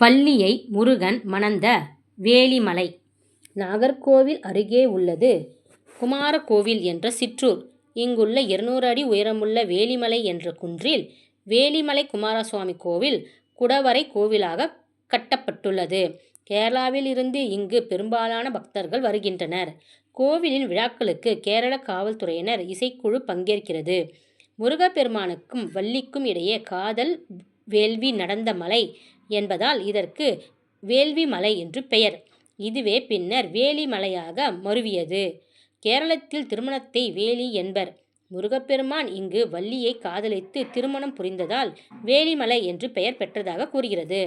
வள்ளியை முருகன் மணந்த வேலிமலை நாகர்கோவில் அருகே உள்ளது குமாரகோவில் என்ற சிற்றூர். இங்குள்ள இருநூறு அடி உயரமுள்ள வேலிமலை என்ற குன்றில் வேலிமலை குமாரசுவாமி கோவில் குடவரை கோவிலாக கட்டப்பட்டுள்ளது. கேரளாவில் இருந்து இங்கு பெரும்பாலான பக்தர்கள் வருகின்றனர். கோவிலின் விழாக்களுக்கு கேரள காவல்துறையினர் இசைக்குழு பங்கேற்கிறது. முருகப்பெருமானுக்கும் வள்ளிக்கும் இடையே காதல் வேள்வி நடந்த மலை என்பதால் இதற்கு வேள்விமலை என்று பெயர். இதுவே பின்னர் வேலிமலையாக மருவியது. கேரளத்தில் திருமணத்தை வேலி என்பர். முருகப்பெருமான் இங்கு வள்ளியை காதலித்து திருமணம் புரிந்ததால் வேலிமலை என்று பெயர் பெற்றதாக கூறுகிறது.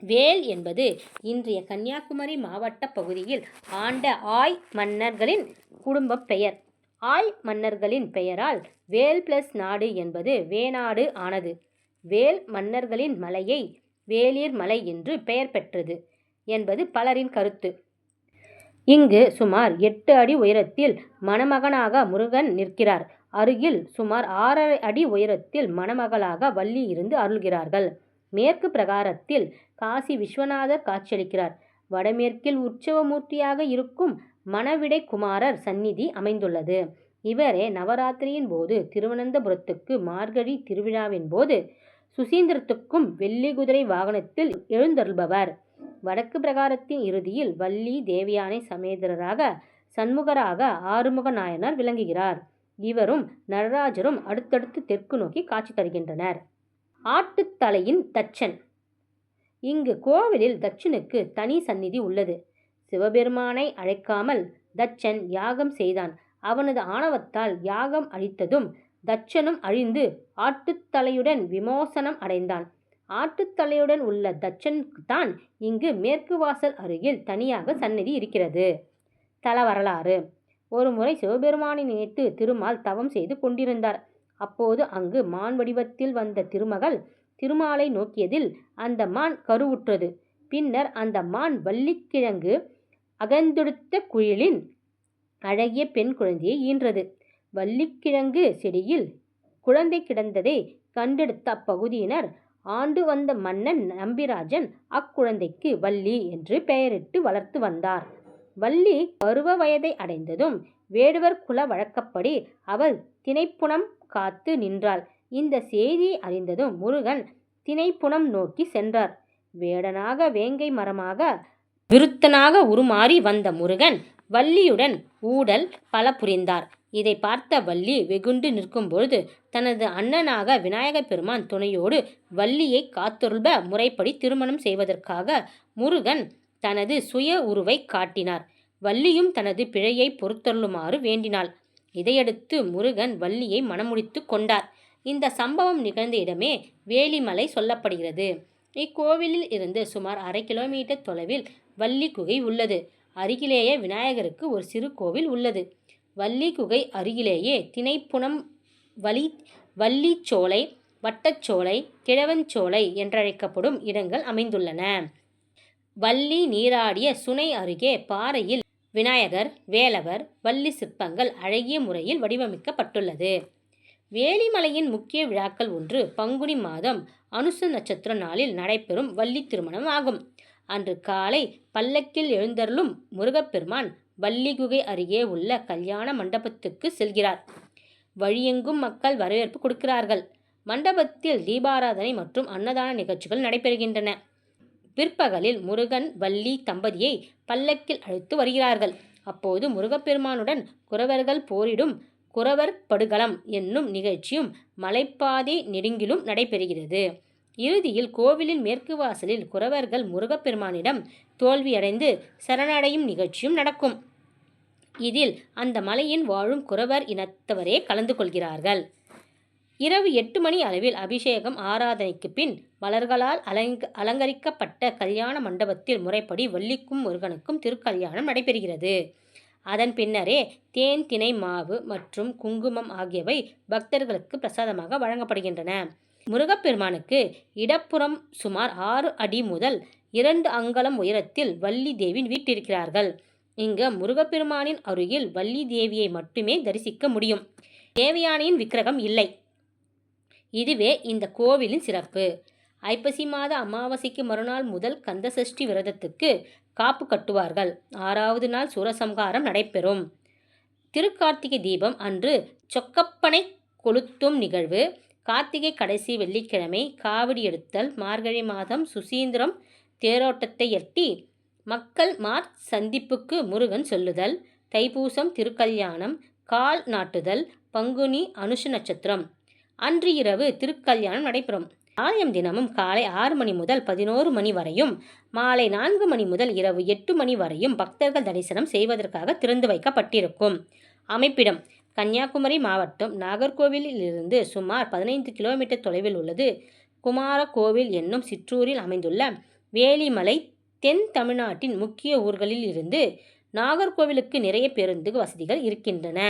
வேல் என்பது இன்றைய கன்னியாகுமரி மாவட்ட பகுதியில் ஆண்ட ஆய் மன்னர்களின் குடும்பப் பெயர். ஆய் மன்னர்களின் பெயரால் வேல் பிளஸ் நாடு என்பது வேநாடு ஆனது. வேல் மன்னர்களின் மலையை வேளிர் மலை என்று பெயர் பெற்றது என்பது பலரின் கருத்து. இங்கு சுமார் எட்டு அடி உயரத்தில் மணமகனாக முருகன் நிற்கிறார். அருகில் சுமார் ஆறரை அடி உயரத்தில் மணமகளாக வள்ளி இருந்து அருள்கிறார்கள். மேற்கு பிரகாரத்தில் காசி விஸ்வநாதர் காட்சியளிக்கிறார். வடமேற்கில் உற்சவ மூர்த்தியாக இருக்கும் மணவிடை குமாரர் சந்நிதி அமைந்துள்ளது. இவரே நவராத்திரியின் போது திருவனந்தபுரத்துக்கு மார்கழி திருவிழாவின் போது சுசீந்திரத்துக்கும் வெள்ளி குதிரை வாகனத்தில் எழுந்தருள்பவர். வடக்கு பிரகாரத்தின் இறுதியில் வள்ளி தேவியானை சமேதரராக சண்முகராக ஆறுமுக நாயனார் விளங்குகிறார். இவரும் நடராஜரும் அடுத்தடுத்து தெற்கு நோக்கி காட்சி தருகின்றனர். ஆட்டுத்தலையின் தச்சன் இங்கு கோவிலில் தட்சனுக்கு தனி சந்நிதி உள்ளது. சிவபெருமானை அழைக்காமல் தச்சன் யாகம் செய்தான். அவனது ஆணவத்தால் யாகம் அழித்ததும் தட்சனும் அழிந்து ஆட்டுத்தலையுடன் விமோசனம் அடைந்தான். ஆட்டுத்தலையுடன் உள்ள தட்சனுக்குத்தான் இங்கு மேற்கு வாசல் அருகில் தனியாக சன்னதி இருக்கிறது. தல வரலாறு ஒருமுறை சிவபெருமானை நினைத்து திருமால் தவம் செய்து கொண்டிருந்தார். அப்போது அங்கு மான் வடிவத்தில் வந்த திருமகள் திருமாலை நோக்கியதில் அந்த மான் கருவுற்றது. பின்னர் அந்த மான் வள்ளிக்கிழங்கு அகழ்ந்தெடுத்த குயிலின் அழகிய பெண் குழந்தையை ஈன்றது. வள்ளிக்கிழங்கு செடியில் குழந்தை கிடந்ததை கண்டெடுத்த அப்பகுதியினர் ஆண்டு வந்த மன்னன் நம்பிராஜன் அக்குழந்தைக்கு வள்ளி என்று பெயரிட்டு வளர்த்து வந்தார். வள்ளி பருவ வயதை அடைந்ததும் வேடுவர் குல வழக்கப்படி அவள் திணைப்புணம் காத்து நின்றாள். இந்த செய்தியை அறிந்ததும் முருகன் தினைப்புனம் நோக்கி சென்றார். வேடனாக வேங்கை மரமாக விருத்தனாக உருமாறி வந்த முருகன் வள்ளியுடன் ஊடல் பல புரிந்தார். இதை பார்த்த வள்ளி வெகுண்டு நிற்கும்பொழுது தனது அண்ணனாக விநாயக பெருமான் துணையோடு வள்ளியை காத்தருள்ப முறைப்படி திருமணம் செய்வதற்காக முருகன் தனது சுய உருவைக் காட்டினார். வள்ளியும் தனது பிழையை பொறுத்தள்ளுமாறு வேண்டினாள். இதையடுத்து முருகன் வள்ளியை மணமுடித்துக் கொண்டார். இந்த சம்பவம் நிகழ்ந்த இடமே வேலிமலை சொல்லப்படுகிறது. இக்கோவிலில் இருந்து சுமார் அரை கிலோமீட்டர் தொலைவில் வள்ளி குகை உள்ளது. அருகிலேயே விநாயகருக்கு ஒரு சிறு கோவில் உள்ளது. வள்ளி குகை அருகிலேயே தினைப்புனம் வள்ளிச்சோலை வட்டச்சோலை கிழவன்சோலை என்றழைக்கப்படும் இடங்கள் அமைந்துள்ளன. வள்ளி நீராடிய சுனை அருகே பாறையில் விநாயகர் வேலவர் வள்ளி சிற்பங்கள் அழகிய முறையில் வடிவமைக்கப்பட்டுள்ளது. வேலிமலையின் முக்கிய விழாக்கள் ஒன்று பங்குனி மாதம் அனுச நட்சத்திர நாளில் நடைபெறும் வள்ளி திருமணம் ஆகும். அன்று காலை பல்லக்கில் எழுந்தருளும் முருகப்பெருமான் வள்ளிகுகை அருகே உள்ள கல்யாண மண்டபத்துக்கு செல்கிறார். வழியெங்கும் மக்கள் வரவேற்பு கொடுக்கிறார்கள். மண்டபத்தில் தீபாராதனை மற்றும் அன்னதான நிகழ்ச்சிகள் நடைபெறுகின்றன. பிற்பகலில் முருகன் வள்ளி தம்பதியை பல்லக்கில் அழைத்து வருகிறார்கள். அப்போது முருகப்பெருமானுடன் குரவர்கள் போரிடும் குறவர் படுகளம் என்னும் நிகழ்ச்சியும் மலைப்பாதை நெடுங்கிலும் நடைபெறுகிறது. இறுதியில் கோவிலின் மேற்கு வாசலில் குரவர்கள் முருகப்பெருமானிடம் தோல்வியடைந்து சரணடையும் நிகழ்ச்சியும் நடக்கும். இதில் அந்த மலையின் வாழும் குறவர் இனத்தவரே கலந்து கொள்கிறார்கள். இரவு எட்டு மணி அளவில் அபிஷேகம் ஆராதனைக்கு பின் மலர்களால் அலங்கரிக்கப்பட்ட கல்யாண மண்டபத்தில் முறைப்படி வள்ளிக்கும் முருகனுக்கும் திருக்கல்யாணம் நடைபெறுகிறது. அதன் பின்னரே தேன் தினை மாவு மற்றும் குங்குமம் ஆகியவை பக்தர்களுக்கு பிரசாதமாக வழங்கப்படுகின்றன. முருகப்பெருமானுக்கு இடப்புறம் சுமார் ஆறு அடி முதல் இரண்டு அங்கலம் உயரத்தில் வள்ளி தேவி வீட்டிருக்கிறார்கள் இங்கு முருகப்பெருமானின் அருகில் வள்ளி தேவியை மட்டுமே தரிசிக்க முடியும். தேவயானையின் விக்கிரகம் இல்லை. இதுவே இந்த கோவிலின் சிறப்பு. ஐப்பசி மாத அமாவாசைக்கு மறுநாள் முதல் கந்தசஷ்டி விரதத்துக்கு காப்பு கட்டுவார்கள் ஆறாவது நாள் சூரசம்ஹாரம் நடைபெறும் திருக்கார்த்திகை தீபம் அன்று சொக்கப்பனை கொளுத்தும் நிகழ்வு கார்த்திகை கடைசி வெள்ளிக்கிழமை காவடி எடுத்தல் மார்கழி மாதம் சுசீந்திரம் தேரோட்டத்தையொட்டி மக்கள் மார் சந்திப்புக்கு முருகன் சொல்லுதல் தைப்பூசம் திருக்கல்யாணம் கால் நாட்டுதல் பங்குனி அனுஷ நட்சத்திரம். அன்று இரவு திருக்கல்யாணம் நடைபெறும். ஆலயம் தினமும் காலை ஆறு மணி முதல் பதினோரு மணி வரையும் மாலை நான்கு மணி முதல் இரவு எட்டு மணி வரையும் பக்தர்கள் தரிசனம் செய்வதற்காக திறந்து வைக்கப்பட்டிருக்கும். அமைப்பிடம் கன்னியாகுமரி மாவட்டம் நாகர்கோவிலிருந்து சுமார் பதினைந்து கிலோமீட்டர் தொலைவில் உள்ளது. குமாரகோவில் என்னும் சிற்றூரில் அமைந்துள்ள வேலிமலை தென் தமிழ்நாட்டின் முக்கிய ஊர்களில் இருந்து நாகர்கோவிலுக்கு நிறைய பேருந்து வசதிகள் இருக்கின்றன.